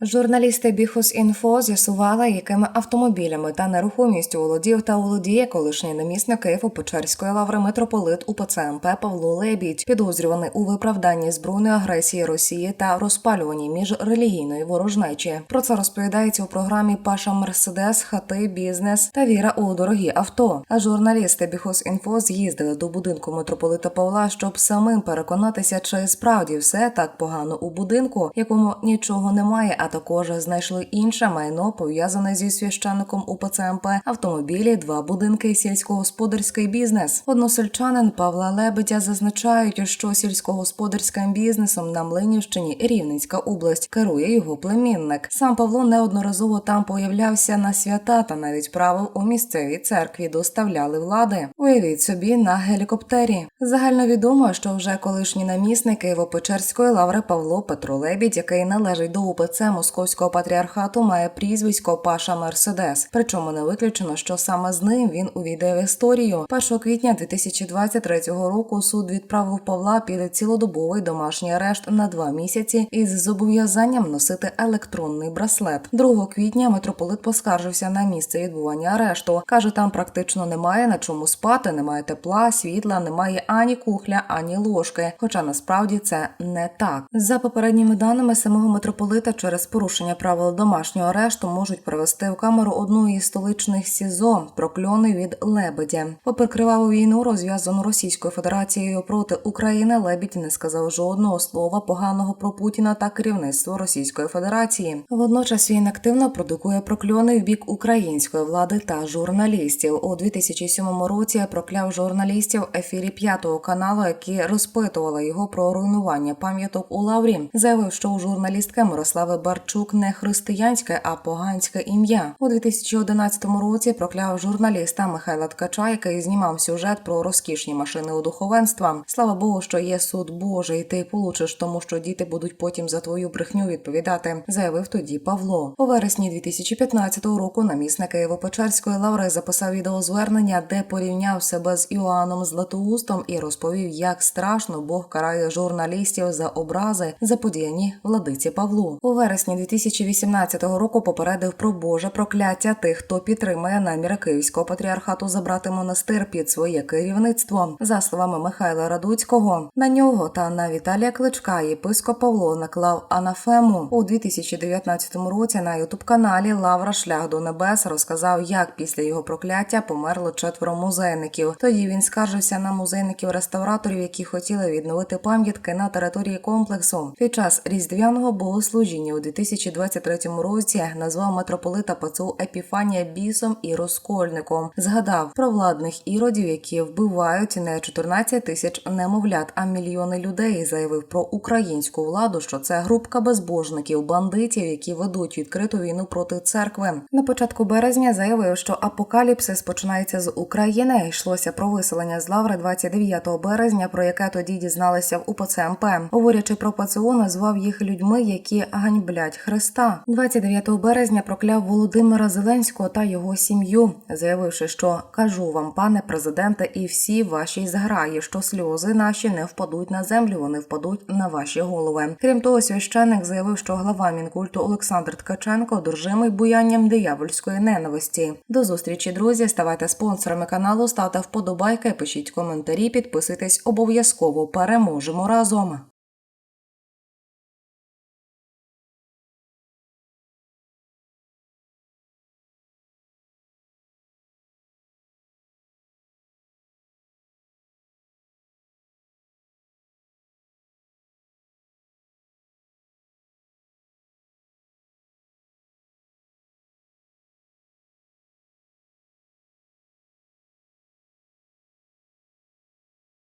Журналісти Біхус Інфо з'ясували, якими автомобілями та нерухомістю володів та володіє колишній намісник Києво-Печерської лаври митрополит УПЦ МП Павло Лебідь, підозрюваний у виправданні збройної агресії Росії та розпалюванні міжрелігійної ворожнечі. Про це розповідається у програмі Паша Мерседес, хати, бізнес та віра у дорогі авто. А журналісти Біхус Інфо з'їздили до будинку митрополита Павла, щоб самим переконатися, чи справді все так погано у будинку, якому нічого немає, а також знайшли інше майно пов'язане зі священником УПЦ МП, автомобілі, два будинки, сільськогосподарський бізнес. Односельчанин Павла Лебедя зазначають, що сільськогосподарським бізнесом на Млинівщині Рівненська область керує його племінник. Сам Павло неодноразово там появлявся на свята та навіть правив у місцевій церкві, доставляли влади. Уявіть собі на гелікоптері. Загальновідомо, що вже колишній намісник Києво-Печерської лаври Павло Петро Лебідь, який належить до УПЦ Московського патріархату, має прізвисько Паша Мерседес. Причому не виключено, що саме з ним він увійде в історію. 1 квітня 2023 року суд відправив Павла під цілодобовий домашній арешт на два місяці із зобов'язанням носити електронний браслет. 2 квітня митрополит поскаржився на місце відбування арешту. каже, там практично немає на чому спати, немає тепла, світла, немає ані кухля, ані ложки. Хоча насправді це не так. За попередніми даними самого митрополита, через порушення правил домашнього арешту можуть привести в камеру одну із столичних СІЗО прокльони від лебедя. Попри криваву війну, розв'язану Російською Федерацією проти України, лебідь не сказав жодного слова поганого про Путіна та керівництво Російської Федерації. Водночас він активно продукує прокльони в бік української влади та журналістів. У 2007 році прокляв журналістів ефірі п'ятого каналу, які розпитували його про руйнування пам'яток у Лаврі. Заявив, що у журналістки Мирослави Барчук не християнське, а поганське ім'я. У 2011 році прокляв журналіста Михайла Ткача, який знімав сюжет про розкішні машини у духовенства. Слава Богу, що є суд Божий, ти получиш, тому що діти будуть потім за твою брехню відповідати. Заявив тоді Павло. У вересні 2015 року намісник Києво-Печерської лаври записав відеозвернення, де порівняв себе з Іоанном Златоустом і розповів, як страшно Бог карає журналістів за образи, заподіяні владиці Павлу. У вересні 2018 року попередив про Боже прокляття тих, хто підтримує наміри Київського патріархату забрати монастир під своє керівництво. За словами Михайла Радуцького, на нього та на Віталія Кличка єпископ Павло наклав анафему у 2019 році. На ютуб каналі Лавра Шлях до небес розказав, як після його прокляття померло четверо музейників. Тоді він скаржився на музейників-реставраторів, які хотіли відновити пам'ятки на території комплексу. Під час різдвяного богослужіння у 2023 році назвав митрополита ПЦУ Епіфанія бісом і розкольником. Згадав про владних іродів, які вбивають не 14 тисяч немовлят, а мільйони людей. Заявив про українську владу, що це групка безбожників, бандитів, які ведуть відкриту війну проти церкви. На початку березня заявив, що апокаліпсис починається з України. Йшлося про виселення з лаври 29 березня, про яке тоді дізналися в УПЦ МП. Говорячи про ПЦУ, назвав їх людьми, які ганьблять Христа. 29 березня прокляв Володимира Зеленського та його сім'ю, заявивши, що кажу вам, пане президенте, і всі ваші зграї, що сльози наші не впадуть на землю, вони впадуть на ваші голови. Крім того, священник заявив, що глава мінкульту Олександр Ткаченко одержимий буянням диявольської ненависті. До зустрічі, друзі. Ставайте спонсорами каналу, ставте вподобайки, пишіть коментарі, підписуйтесь обов'язково. Переможемо разом.